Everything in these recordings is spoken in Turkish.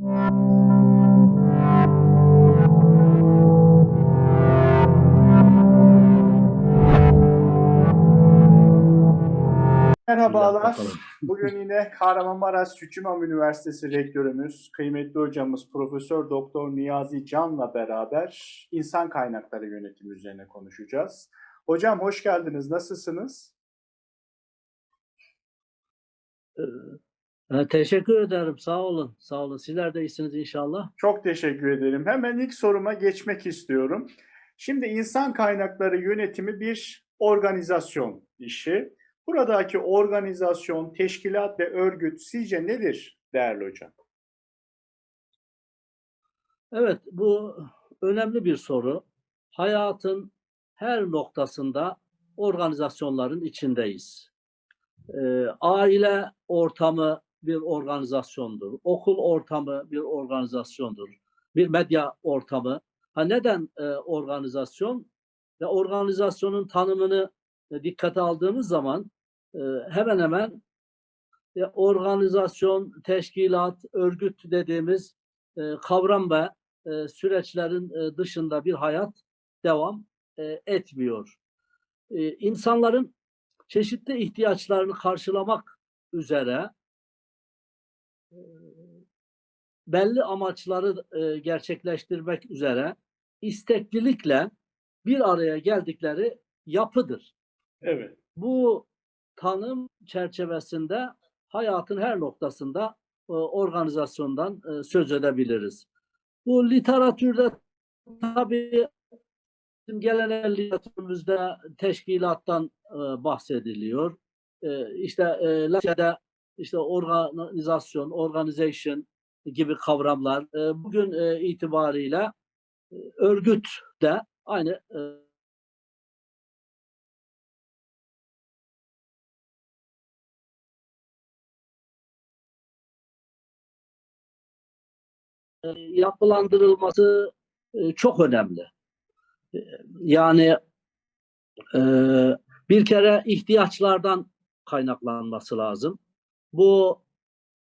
Merhabalar. Bugün yine Kahramanmaraş Süçüman Üniversitesi Rektörümüz, kıymetli hocamız Profesör Doktor Niyazi Can'la beraber insan kaynakları yönetimi üzerine konuşacağız. Hocam hoş geldiniz. Nasılsınız? Teşekkür ederim. Sağ olun. Sağ olun. Sizler de iyisiniz inşallah. Çok teşekkür ederim. Hemen ilk soruma geçmek istiyorum. Şimdi insan kaynakları yönetimi bir organizasyon işi. Buradaki organizasyon, teşkilat ve örgüt sizce nedir değerli hocam? Evet, bu önemli bir soru. Hayatın her noktasında organizasyonların içindeyiz. Ee, aile ortamı bir organizasyondur. Okul ortamı bir organizasyondur. Bir medya ortamı. Ha neden e, organizasyon? Ve organizasyonun tanımını e, dikkate aldığımız zaman e, hemen hemen e, organizasyon, teşkilat, örgüt dediğimiz e, kavram ve e, süreçlerin e, dışında bir hayat devam e, etmiyor. E, insanların çeşitli ihtiyaçlarını karşılamak üzere belli amaçları e, gerçekleştirmek üzere isteklilikle bir araya geldikleri yapıdır. Evet. Bu tanım çerçevesinde hayatın her noktasında e, organizasyondan e, söz edebiliriz. Bu literatürde tabii bizim geleneğel literatürümüzde teşkilattan e, bahsediliyor. E, işte e, Latince'de işte organizasyon, organization gibi kavramlar e, bugün e, itibariyle e, örgüt de aynı e, yapılandırılması çok önemli. Yani bir kere ihtiyaçlardan kaynaklanması lazım. Bu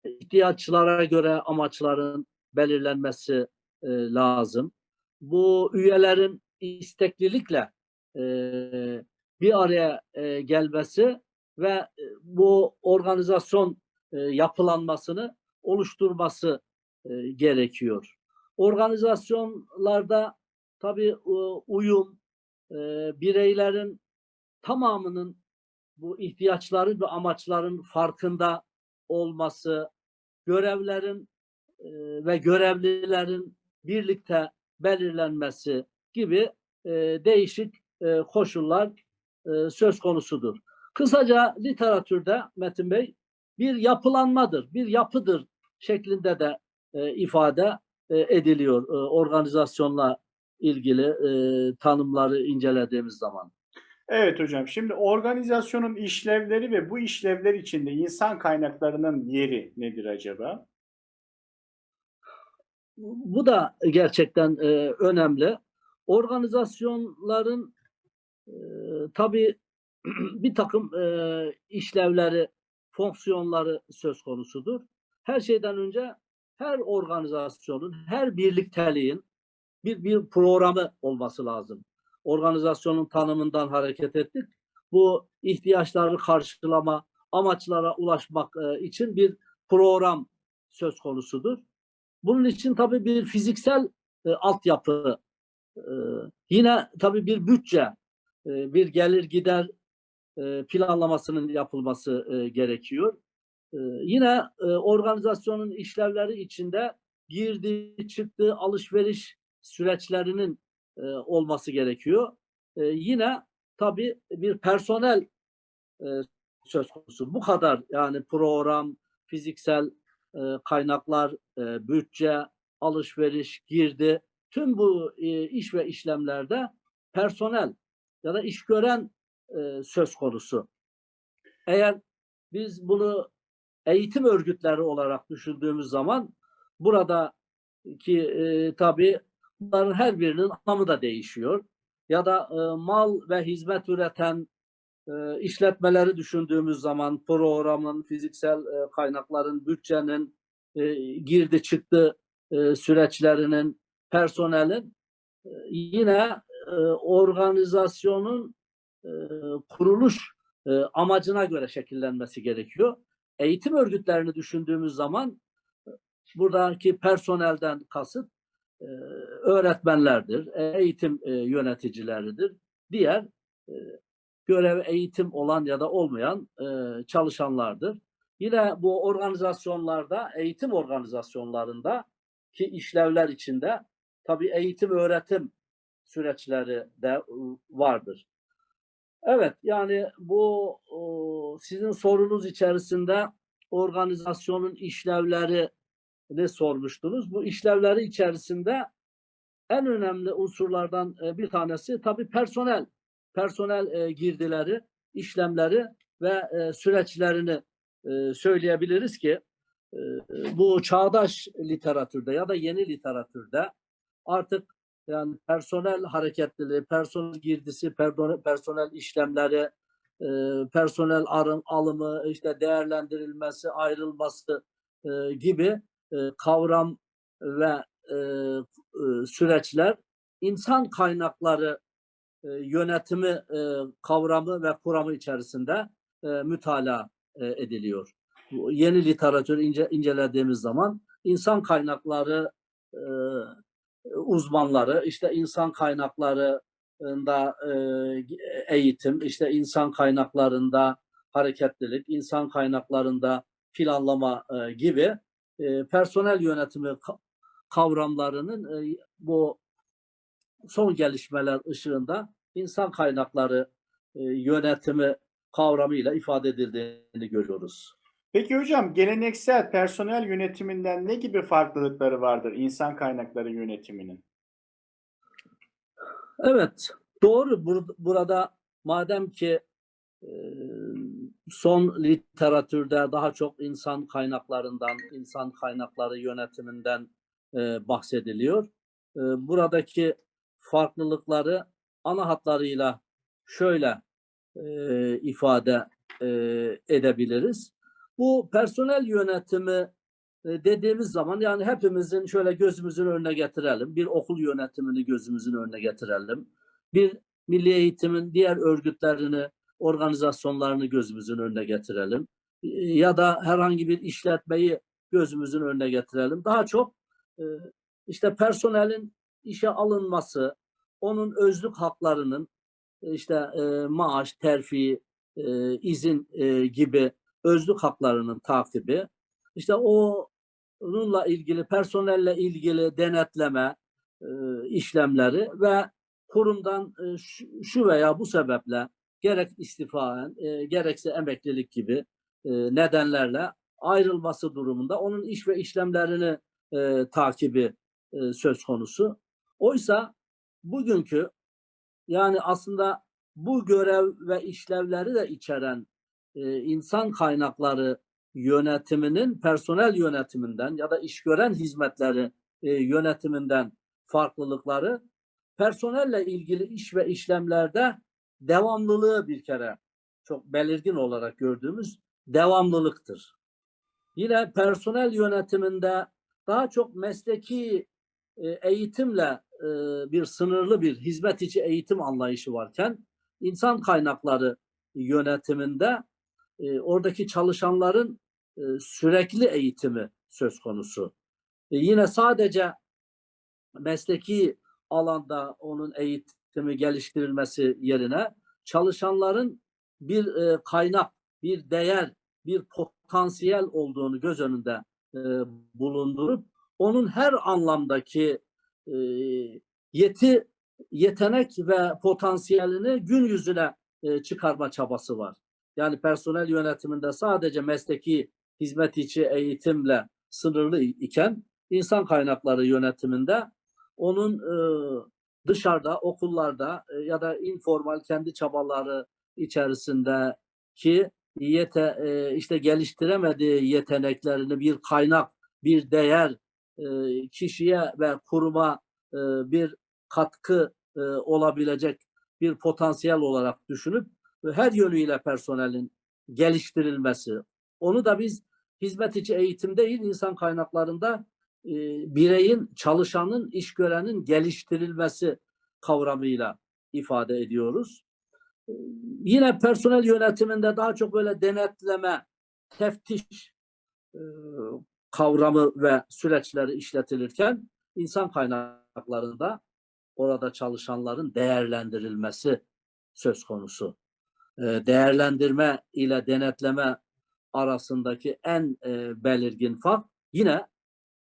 ihtiyaçlara göre amaçların belirlenmesi e, lazım. Bu üyelerin isteklilikle e, bir araya e, gelmesi ve e, bu organizasyon e, yapılanmasını oluşturması e, gerekiyor. Organizasyonlarda tabii e, uyum, e, bireylerin tamamının bu ihtiyaçları ve amaçların farkında olması, görevlerin ve görevlilerin birlikte belirlenmesi gibi değişik koşullar söz konusudur. Kısaca literatürde Metin Bey bir yapılanmadır, bir yapıdır şeklinde de ifade ediliyor organizasyonla ilgili tanımları incelediğimiz zaman. Evet hocam. Şimdi organizasyonun işlevleri ve bu işlevler içinde insan kaynaklarının yeri nedir acaba? Bu da gerçekten e, önemli. Organizasyonların e, tabii bir takım e, işlevleri, fonksiyonları söz konusudur. Her şeyden önce her organizasyonun, her birlikteliğin bir bir programı olması lazım. Organizasyonun tanımından hareket ettik. Bu ihtiyaçları karşılama, amaçlara ulaşmak e, için bir program söz konusudur. Bunun için tabii bir fiziksel e, altyapı, e, yine tabii bir bütçe, e, bir gelir gider planlamasının yapılması gerekiyor. Yine organizasyonun işlevleri içinde girdi, çıktı, alışveriş süreçlerinin e, olması gerekiyor. E, yine tabii bir personel e, söz konusu. Bu kadar yani program, fiziksel e, kaynaklar, e, bütçe, alışveriş, girdi. Tüm bu e, iş ve işlemlerde personel ya da iş gören e, söz konusu. Eğer biz bunu eğitim örgütleri olarak düşündüğümüz zaman burada ki e, tabii bunların her birinin anlamı da değişiyor. Ya da e, mal ve hizmet üreten e, işletmeleri düşündüğümüz zaman programın, fiziksel e, kaynakların, bütçenin, e, girdi çıktı e, süreçlerinin, personelin e, yine e, organizasyonun e, kuruluş e, amacına göre şekillenmesi gerekiyor. Eğitim örgütlerini düşündüğümüz zaman e, buradaki personelden kasıt öğretmenlerdir, eğitim e, yöneticileridir. Diğer e, görev eğitim olan ya da olmayan e, çalışanlardır. Yine bu organizasyonlarda, eğitim organizasyonlarında ki işlevler içinde tabii eğitim öğretim süreçleri de e, vardır. Evet yani bu sizin sorunuz içerisinde organizasyonun işlevleri ne sormuştunuz? Bu işlevleri içerisinde en önemli unsurlardan e, bir tanesi tabii personel. Personel e, girdileri, işlemleri ve e, süreçlerini söyleyebiliriz ki bu çağdaş literatürde ya da yeni literatürde artık yani personel hareketliliği, personel girdisi, personel, işlemleri, personel alımı, işte değerlendirilmesi, ayrılması gibi e, kavram ve e, e, süreçler insan kaynakları yönetimi kavramı ve kuramı içerisinde e, mütalaa e, ediliyor. Yeni literatürü ince, incelediğimiz zaman insan kaynakları e, uzmanları, işte insan kaynaklarında e, eğitim, işte insan kaynaklarında hareketlilik, insan kaynaklarında planlama e, gibi e, personel yönetimi ka- kavramlarının e, bu son gelişmeler ışığında insan kaynakları e, yönetimi kavramıyla ifade edildiğini görüyoruz. Peki hocam geleneksel personel yönetiminden ne gibi farklılıkları vardır insan kaynakları yönetiminin? Evet, doğru. Bur- burada madem ki e, son literatürde daha çok insan kaynaklarından, insan kaynakları yönetiminden e, bahsediliyor. E, buradaki farklılıkları ana hatlarıyla şöyle e, ifade e, edebiliriz. Bu personel yönetimi e, dediğimiz zaman yani hepimizin şöyle gözümüzün önüne getirelim. Bir okul yönetimini gözümüzün önüne getirelim. Bir milli eğitimin diğer örgütlerini, organizasyonlarını gözümüzün önüne getirelim. E, Ya da herhangi bir işletmeyi gözümüzün önüne getirelim. Daha çok e, işte personelin işe alınması, onun özlük haklarının e, işte e, maaş, terfi, izin gibi özlük haklarının takibi, işte o onunla ilgili personelle ilgili denetleme işlemleri ve kurumdan şu veya bu sebeple gerek istifaen e, gerekse emeklilik gibi e, nedenlerle ayrılması durumunda onun iş ve işlemlerini e, takibi e, söz konusu. Oysa bugünkü yani aslında bu görev ve işlevleri de içeren e, insan kaynakları yönetiminin personel yönetiminden ya da iş gören hizmetleri e, yönetiminden farklılıkları personelle ilgili iş ve işlemlerde devamlılığı bir kere çok belirgin olarak gördüğümüz devamlılıktır. Yine personel yönetiminde daha çok mesleki e, eğitimle e, bir sınırlı bir hizmet içi eğitim anlayışı varken insan kaynakları yönetiminde e, oradaki çalışanların sürekli eğitimi söz konusu. Yine sadece mesleki alanda onun eğitimi geliştirilmesi yerine çalışanların bir e, kaynak, bir değer, bir potansiyel olduğunu göz önünde e, bulundurup onun her anlamdaki e, yeti, yetenek ve potansiyelini gün yüzüne e, çıkarma çabası var. Yani personel yönetiminde sadece mesleki hizmet içi eğitimle sınırlı iken insan kaynakları yönetiminde onun e, dışarıda, okullarda e, ya da informal kendi çabaları içerisindeki yete, e, işte geliştiremediği yeteneklerini bir kaynak, bir değer e, kişiye ve kuruma bir katkı olabilecek bir potansiyel olarak düşünüp her yönüyle personelin geliştirilmesi. Onu da biz hizmet içi eğitim değil, insan kaynaklarında e, bireyin, çalışanın, iş görenin geliştirilmesi kavramıyla ifade ediyoruz. E, Yine personel yönetiminde daha çok böyle denetleme, teftiş e, kavramı ve süreçleri işletilirken insan kaynaklarında orada çalışanların değerlendirilmesi söz konusu. Değerlendirme ile denetleme arasındaki en belirgin fark yine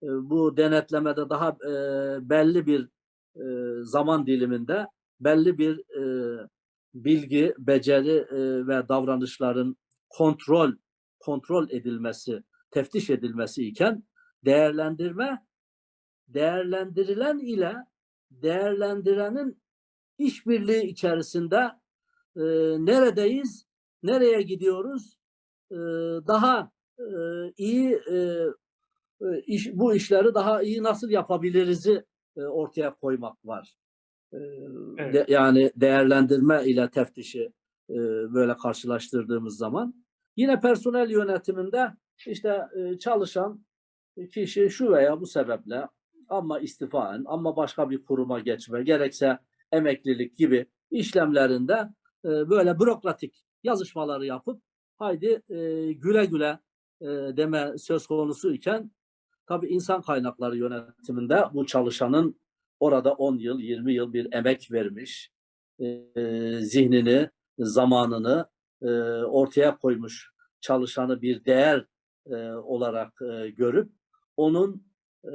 bu denetlemede daha belli bir zaman diliminde belli bir bilgi, beceri ve davranışların kontrol kontrol edilmesi, teftiş edilmesi iken değerlendirme değerlendirilen ile değerlendirenin işbirliği içerisinde e, neredeyiz, nereye gidiyoruz, e, daha e, iyi e, iş, bu işleri daha iyi nasıl yapabiliriz'i ortaya koymak var. Evet. de- yani değerlendirme ile teftişi böyle karşılaştırdığımız zaman yine personel yönetiminde işte çalışan kişi şu veya bu sebeple ama istifaen ama başka bir kuruma geçme gerekse emeklilik gibi işlemlerinde böyle bürokratik yazışmaları yapıp haydi güle güle deme söz konusu iken tabii insan kaynakları yönetiminde bu çalışanın orada 10 yıl 20 yıl bir emek vermiş e, zihnini zamanını e, ortaya koymuş çalışanı bir değer e, olarak e, görüp onun e,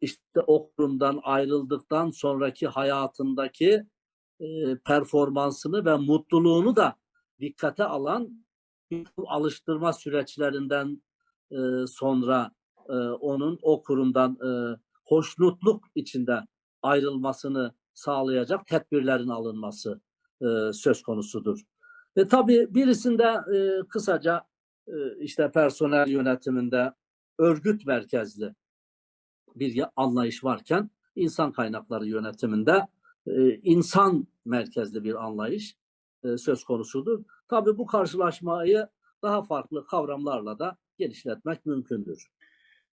işte o kurumdan ayrıldıktan sonraki hayatındaki e, performansını ve mutluluğunu da dikkate alan alıştırma süreçlerinden e, sonra e, onun o kurumdan e, hoşnutluk içinde ayrılmasını sağlayacak tedbirlerin alınması e, söz konusudur. Ve tabii birisinde e, kısaca e, işte personel yönetiminde örgüt merkezli bir anlayış varken insan kaynakları yönetiminde e, insan merkezli bir anlayış e, söz konusudur. Tabii bu karşılaşmayı daha farklı kavramlarla da genişletmek mümkündür.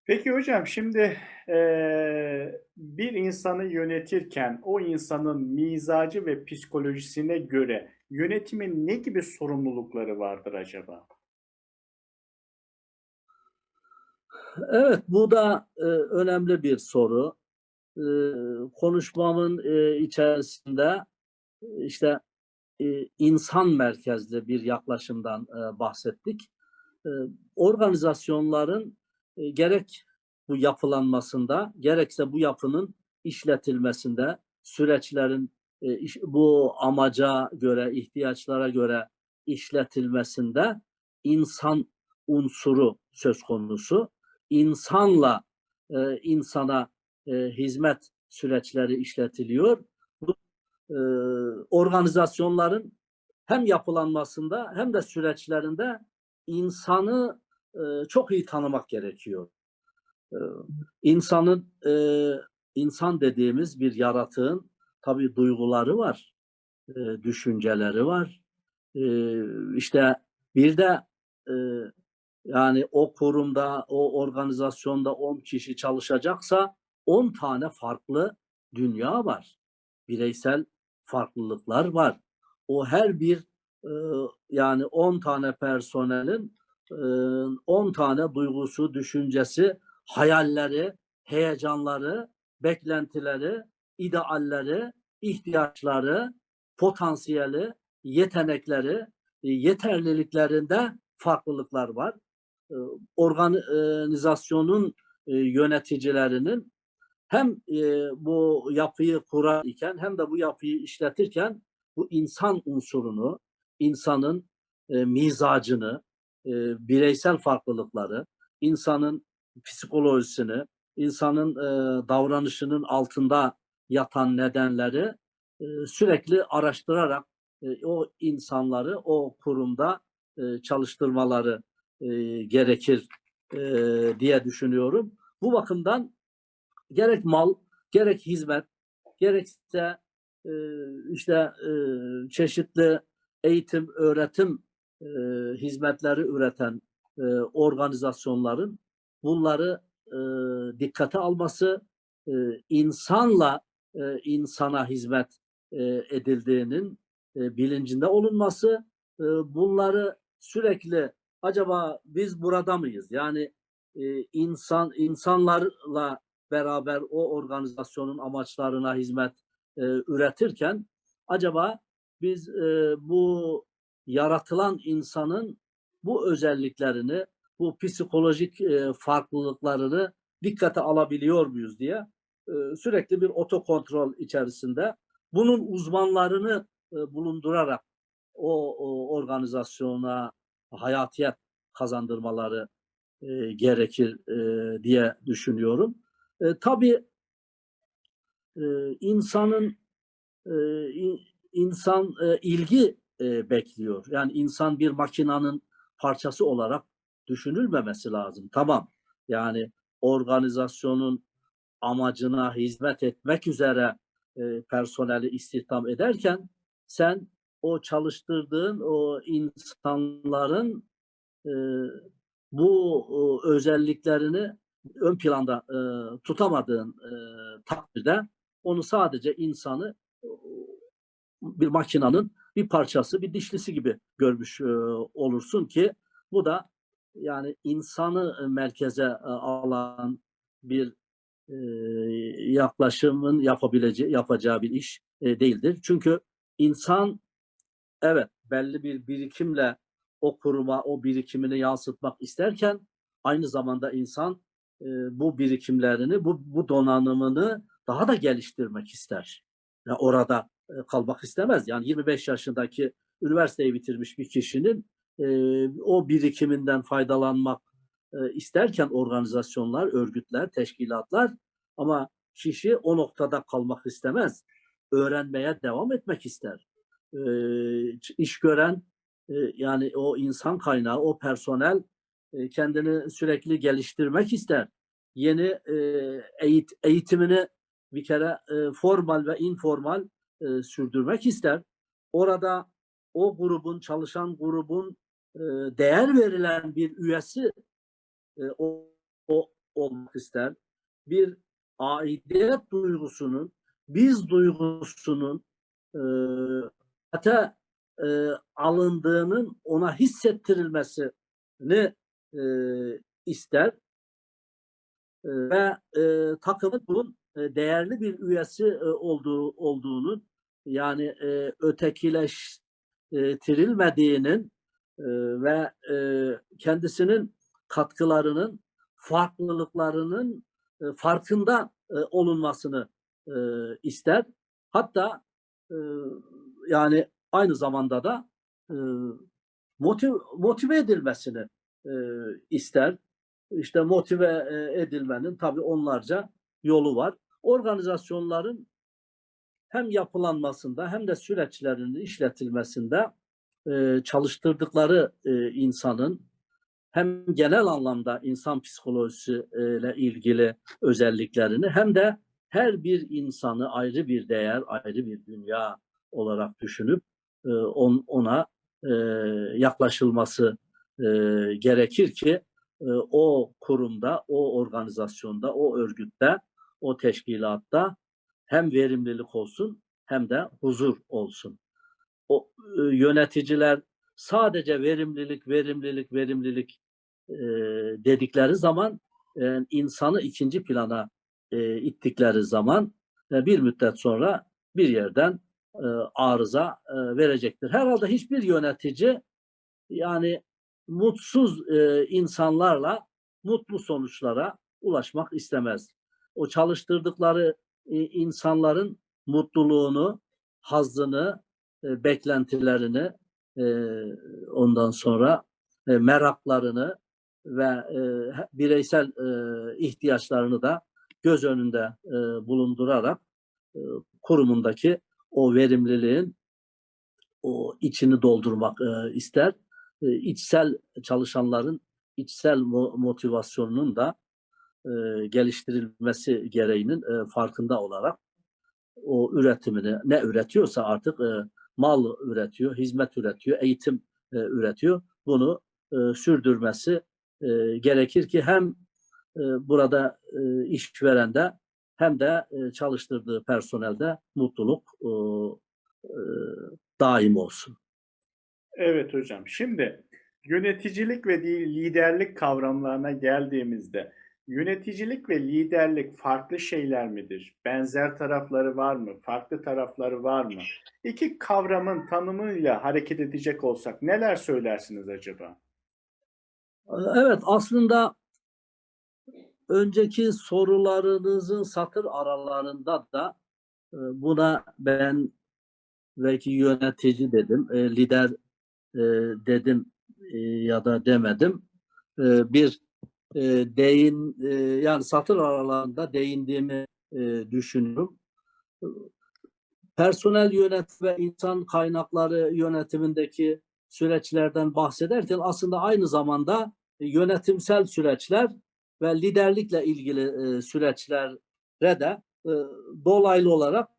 Peki hocam şimdi eee, bir insanı yönetirken o insanın mizacı ve psikolojisine göre yönetimin ne gibi sorumlulukları vardır acaba? Evet, bu da e, önemli bir soru. E, konuşmamın e, içerisinde e, işte e, insan merkezli bir yaklaşımdan e, bahsettik. E, organizasyonların e, gerek bu yapılanmasında, gerekse bu yapının işletilmesinde, süreçlerin e, iş- bu amaca göre, ihtiyaçlara göre işletilmesinde insan unsuru söz konusu insanla e, insana e, hizmet süreçleri işletiliyor. Bu e, organizasyonların hem yapılanmasında hem de süreçlerinde insanı e, çok iyi tanımak gerekiyor. E, insanın e, insan dediğimiz bir yaratığın tabii duyguları var, e, düşünceleri var. E, işte bir de e, yani o kurumda, o organizasyonda 10 kişi çalışacaksa 10 tane farklı dünya var. Bireysel farklılıklar var. O her bir e, yani 10 tane personelin 10 tane duygusu, düşüncesi, hayalleri, heyecanları, beklentileri, idealleri, ihtiyaçları, potansiyeli, yetenekleri, e, yeterliliklerinde farklılıklar var. Organizasyonun e, yöneticilerinin hem e, bu yapıyı kurar iken hem de bu yapıyı işletirken bu insan unsurunu, insanın mizacını, e, bireysel farklılıkları, insanın psikolojisini, insanın e, davranışının altında yatan nedenleri e, sürekli araştırarak e, o insanları o kurumda e, çalıştırmaları e, gerekir e, diye düşünüyorum. Bu bakımdan gerek mal, gerek hizmet, gerekse e, işte e, çeşitli eğitim, öğretim e, hizmetleri üreten e, organizasyonların bunları e, dikkate alması, e, insanla e, insana hizmet e, edildiğinin e, bilincinde olunması, e, bunları sürekli acaba biz burada mıyız? Yani e, insan insanlarla beraber o organizasyonun amaçlarına hizmet e, üretirken acaba biz e, bu yaratılan insanın bu özelliklerini, bu psikolojik e, farklılıklarını dikkate alabiliyor muyuz diye e, sürekli bir otokontrol içerisinde bunun uzmanlarını e, bulundurarak o, o organizasyona hayatiyet kazandırmaları e, gerekir e, diye düşünüyorum. E, tabii e, insanın e, in- insan e, ilgi e, bekliyor. Yani insan bir makinanın parçası olarak düşünülmemesi lazım. Tamam. Yani organizasyonun amacına hizmet etmek üzere e, personeli istihdam ederken sen o çalıştırdığın o insanların e, bu e, özelliklerini ön planda e, tutamadığın e, takdirde onu sadece insanı bir makinanın bir parçası, bir dişlisi gibi görmüş e, olursun ki bu da yani insanı e, merkeze e, alan bir e, yaklaşımın yapabileceği yapacağı bir iş e, değildir. Çünkü insan evet belli bir birikimle o kuruma o birikimini yansıtmak isterken aynı zamanda insan e, bu birikimlerini, bu, bu donanımını daha da geliştirmek ister. Ya orada kalmak istemez. Yani 25 yaşındaki üniversiteyi bitirmiş bir kişinin e, o birikiminden faydalanmak e, isterken organizasyonlar, örgütler, teşkilatlar ama kişi o noktada kalmak istemez. Öğrenmeye devam etmek ister. E, iş gören e, yani o insan kaynağı, o personel e, kendini sürekli geliştirmek ister. Yeni e, eğit, eğitimini bir kere e, formal ve informal e, sürdürmek ister. Orada o grubun, çalışan grubun e, değer verilen bir üyesi e, o, o olmak ister. Bir aidiyet duygusunun, biz duygusunun e, ate e, alındığının ona hissettirilmesini e, ister ve e, takımın bunun değerli bir üyesi e, olduğu olduğunun yani e, ötekileştirilmediğinin e, ve e, kendisinin katkılarının farklılıklarının e, farkında e, olunmasını e, ister. Hatta e, yani aynı zamanda da e, motive, motive edilmesini e, ister. İşte motive e, edilmenin tabii onlarca yolu var. Organizasyonların hem yapılanmasında hem de süreçlerinin işletilmesinde e, çalıştırdıkları e, insanın hem genel anlamda insan psikolojisi e, ile ilgili özelliklerini hem de her bir insanı ayrı bir değer, ayrı bir dünya olarak düşünüp on, ona yaklaşılması gerekir ki e, o kurumda, o organizasyonda, o örgütte, o teşkilatta hem verimlilik olsun hem de huzur olsun. O e, yöneticiler sadece verimlilik, verimlilik, verimlilik e, dedikleri zaman e, insanı ikinci plana e, ittikleri zaman e, bir müddet sonra bir yerden e, arıza e, verecektir. Herhalde hiçbir yönetici yani mutsuz e, insanlarla mutlu sonuçlara ulaşmak istemez. O çalıştırdıkları e, insanların mutluluğunu, hazzını, e, beklentilerini, e, ondan sonra e, meraklarını ve e, bireysel e, ihtiyaçlarını da göz önünde e, bulundurarak e, kurumundaki o verimliliğin o içini doldurmak e, ister. E, içsel çalışanların içsel mo- motivasyonunun da e, geliştirilmesi gereğinin e, farkında olarak o üretimini ne üretiyorsa artık e, mal üretiyor, hizmet üretiyor, eğitim e, üretiyor. Bunu e, sürdürmesi e, gerekir ki hem e, burada e, işverende hem de e, çalıştırdığı personelde mutluluk e, e, daim olsun. Evet hocam. Şimdi yöneticilik ve liderlik kavramlarına geldiğimizde yöneticilik ve liderlik farklı şeyler midir? Benzer tarafları var mı? Farklı tarafları var mı? İki kavramın tanımıyla hareket edecek olsak neler söylersiniz acaba? Evet aslında önceki sorularınızın satır aralarında da e, buna ben belki yönetici dedim, e, lider e, dedim e, ya da demedim. E, Bir e, değin e, yani satır aralarında değindiğimi e, düşünüyorum. Personel yönet ve insan kaynakları yönetimindeki süreçlerden bahsederken aslında aynı zamanda yönetimsel süreçler ve liderlikle ilgili e, süreçlere de e, dolaylı olarak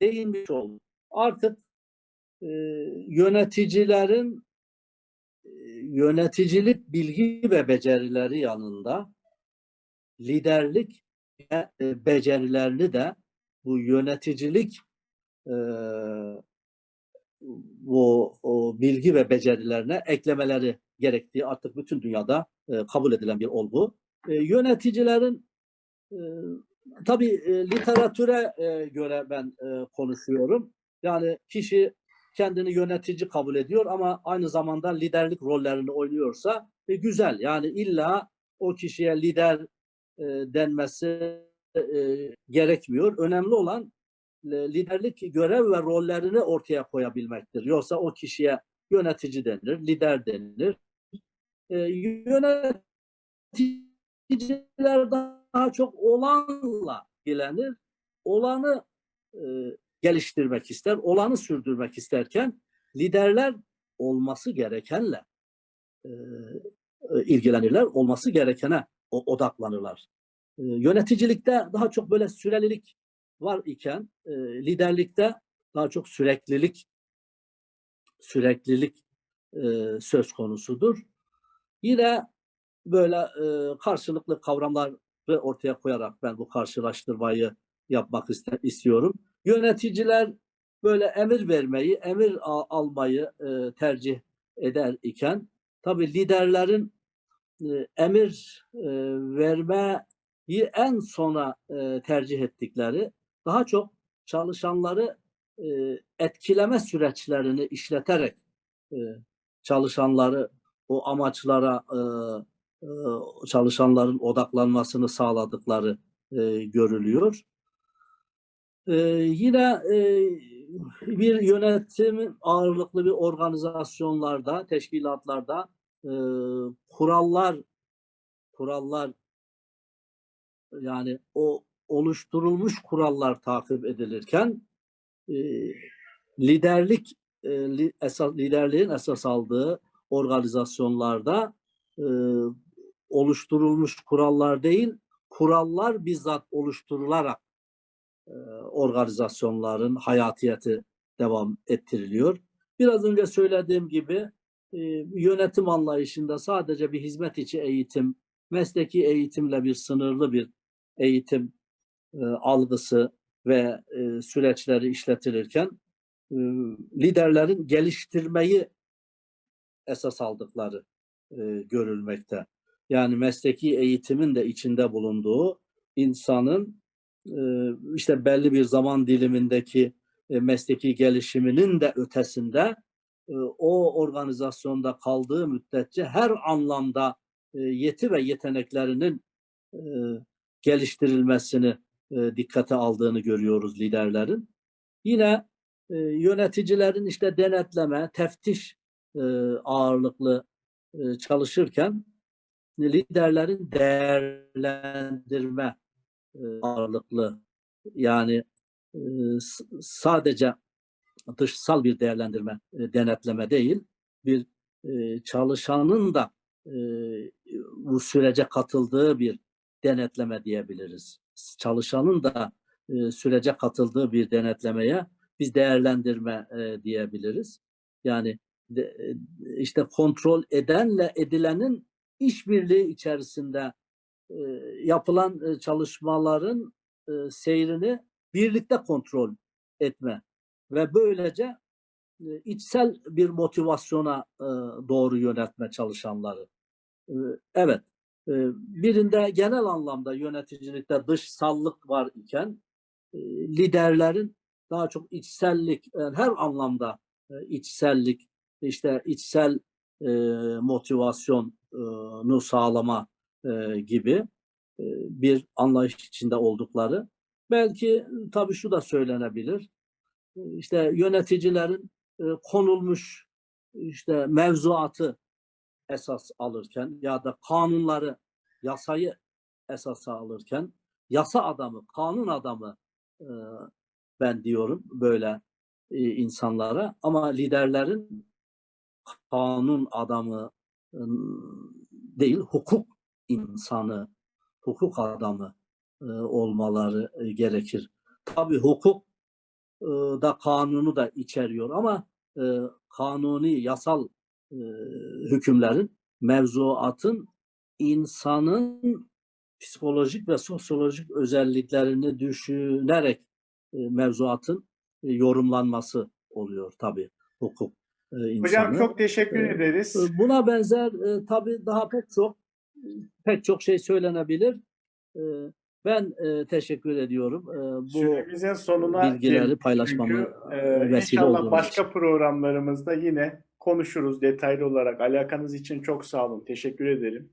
değinmiş oldum. Artık e, yöneticilerin e, yöneticilik bilgi ve becerileri yanında liderlik ve e, becerilerini de bu yöneticilik e, bu o bilgi ve becerilerine eklemeleri gerektiği artık bütün dünyada kabul edilen bir olgu. Yöneticilerin e, tabii e, literatüre göre ben konuşuyorum. Yani kişi kendini yönetici kabul ediyor ama aynı zamanda liderlik rollerini oynuyorsa e, güzel. Yani illa o kişiye lider e, denmesi e, gerekmiyor. Önemli olan e, liderlik görev ve rollerini ortaya koyabilmektir. Yoksa o kişiye yönetici denir, lider denilir. E, yöneticiler daha çok olanla ilgilenir. Olanı e, geliştirmek ister, olanı sürdürmek isterken liderler olması gerekenle e, e, ilgilenirler, olması gerekene odaklanırlar. E, yöneticilikte daha çok böyle sürelilik var iken e, liderlikte daha çok süreklilik süreklilik e, söz konusudur. Yine böyle e, karşılıklı kavramları ortaya koyarak ben bu karşılaştırmayı yapmak istiyorum. Yöneticiler böyle emir vermeyi, emir almayı e, tercih eder iken tabii liderlerin e, emir e, vermeyi en sona e, tercih ettikleri daha çok çalışanları e, etkileme süreçlerini işleterek e, çalışanları o amaçlara e, e, çalışanların odaklanmasını sağladıkları e, görülüyor. E, yine e, bir yönetim ağırlıklı bir organizasyonlarda, teşkilatlarda e, kurallar kurallar yani o oluşturulmuş kurallar takip edilirken e, liderlik e, li, esas, liderliğin esas aldığı organizasyonlarda e, oluşturulmuş kurallar değil, kurallar bizzat oluşturularak organizasyonların hayatiyeti devam ettiriliyor. Biraz önce söylediğim gibi e, yönetim anlayışında sadece bir hizmet içi eğitim, mesleki eğitimle bir sınırlı bir eğitim e, algısı ve e, süreçleri işletilirken e, liderlerin geliştirmeyi esas aldıkları e, görülmekte. Yani mesleki eğitimin de içinde bulunduğu insanın e, işte belli bir zaman dilimindeki e, mesleki gelişiminin de ötesinde e, o organizasyonda kaldığı müddetçe her anlamda e, yeti ve yeteneklerinin geliştirilmesini dikkate aldığını görüyoruz liderlerin. Yine yöneticilerin işte denetleme, teftiş ağırlıklı çalışırken liderlerin değerlendirme ağırlıklı yani sadece dışsal bir değerlendirme, denetleme değil, bir çalışanın da bu sürece katıldığı bir denetleme diyebiliriz. Çalışanın da sürece katıldığı bir denetlemeye biz değerlendirme diyebiliriz. Yani işte kontrol edenle edilenin işbirliği içerisinde yapılan çalışmaların seyrini birlikte kontrol etme ve böylece içsel bir motivasyona doğru yöneltme çalışanları. Evet, birinde genel anlamda yöneticilikte dışsallık var iken liderlerin daha çok içsellik, yani her anlamda içsellik, işte içsel motivasyonu sağlama e, gibi e, bir anlayış içinde oldukları. Belki tabii şu da söylenebilir. İşte yöneticilerin e, konulmuş işte mevzuatı esas alırken ya da kanunları, yasayı esasa alırken yasa adamı, kanun adamı e, ben diyorum böyle e, insanlara ama liderlerin kanun adamı e, değil, hukuk insanı, hukuk adamı e, olmaları e, gerekir. Tabii hukuk e, da kanunu da içeriyor ama e, kanuni, yasal e, hükümlerin, mevzuatın insanın psikolojik ve sosyolojik özelliklerini düşünerek e, mevzuatın e, yorumlanması oluyor tabii hukuk e, insanı. Hocam çok teşekkür Ee, ederiz. E, Buna benzer e, tabii daha pek çok pek çok şey söylenebilir. E, ben e, teşekkür ediyorum. E, bu Süremizin sonuna bilgileri paylaşmamı, çünkü. e, vesile İnşallah başka için. programlarımızda yine konuşuruz detaylı olarak. Alakanız için çok sağ olun. Teşekkür ederim.